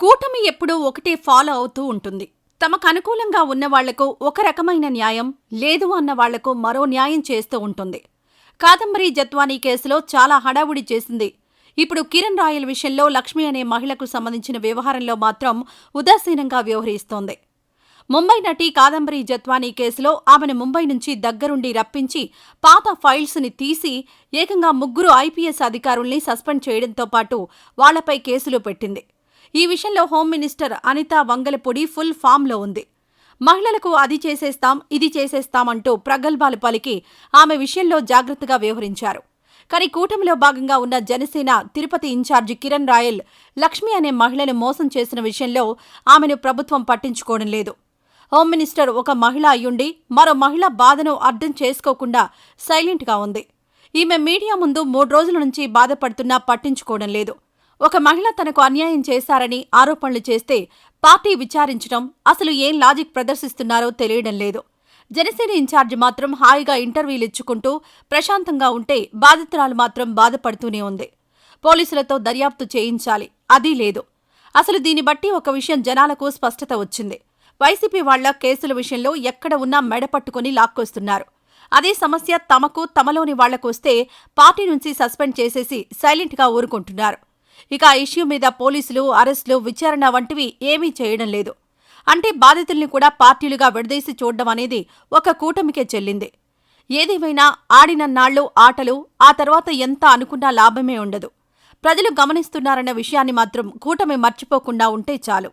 కూటమి ఎప్పుడూ ఒకటే ఫాలో అవుతూ ఉంటుంది. తమకు అనుకూలంగా ఉన్నవాళ్ళకు ఒక రకమైన న్యాయం లేదు అన్న వాళ్ళకు మరో న్యాయం చేస్తూ ఉంటుంది. కాదంబరి జత్వానీ కేసులో చాలా హడావుడి చేసింది. ఇప్పుడు కిరణ్ రాయల్ విషయంలో లక్ష్మి అనే మహిళకు సంబంధించిన వ్యవహారంలో మాత్రం ఉదాసీనంగా వ్యవహరిస్తోంది. ముంబై నటి కాదంబరి జత్వానీ కేసులో ఆమెను ముంబై నుంచి దగ్గరుండి రప్పించి పాత ఫైల్స్ని తీసి ఏకంగా ముగ్గురు ఐపీఎస్ అధికారుల్ని సస్పెండ్ చేయడంతో పాటు వాళ్ళపై కేసులు పెట్టింది. ఈ విషయంలో home minister Anitha Vangalapudi full ఫామ్లో ఉంది. మహిళలకు అది చేసేస్తాం ఇది చేసేస్తాం అంటూ ప్రగల్భాలు పలికి ఆమె విషయంలో జాగ్రత్తగా వ్యవహరించారు. కానీ కూటమిలో భాగంగా ఉన్న జనసేన తిరుపతి ఇన్ఛార్జి కిరణ్ రాయల్ లక్ష్మి అనే మహిళను మోసం చేసిన విషయంలో ఆమెను ప్రభుత్వం పట్టించుకోవడం లేదు. హోమ్ మినిస్టర్ ఒక మహిళ అయ్యుండి మరో మహిళ బాధను అర్థం చేసుకోకుండా సైలెంట్గా ఉంది. ఈమె మీడియా ముందు మూడు రోజుల నుంచి బాధపడుతున్నా పట్టించుకోవడం లేదు. ఒక మహిళ తనకు అన్యాయం చేశారని ఆరోపణలు చేస్తే పార్టీ విచారించడం అసలు ఏం లాజిక్ ప్రదర్శిస్తున్నారో తెలియడం లేదు. జనసేన ఇన్ఛార్జి మాత్రం హాయిగా ఇంటర్వ్యూలు ఇచ్చుకుంటూ ప్రశాంతంగా ఉంటే బాధితురాలు మాత్రం బాధపడుతూనే ఉంది. పోలీసులతో దర్యాప్తు చేయించాలి. అదీ లేదు. అసలు దీన్ని బట్టి ఒక విషయం జనాలకు స్పష్టత వచ్చింది. వైసీపీ వాళ్ళ కేసుల విషయంలో ఎక్కడ ఉన్నా మెడపట్టుకుని లాక్కొస్తున్నారు. అదే సమస్య తమకు తమలోని వాళ్ళకు వస్తే పార్టీ నుంచి సస్పెండ్ చేసేసి సైలెంట్గా ఊరుకుంటున్నారు. ఇక ఆ ఇష్యూ మీద పోలీసులు అరెస్టులు విచారణ వంటివి ఏమీ చేయడం లేదు. అంటే బాధితుల్ని కూడా పార్టీలుగా విడదీసి చూడడం అనేది ఒక కూటమికే చెల్లింది. ఏదేమైనా ఆడినన్నాళ్ళు ఆటలు ఆ తర్వాత ఎంత అనుకున్నా లాభమే ఉండదు. ప్రజలు గమనిస్తున్నారన్న విషయాన్ని మాత్రం కూటమి మర్చిపోకుండా ఉంటే చాలు.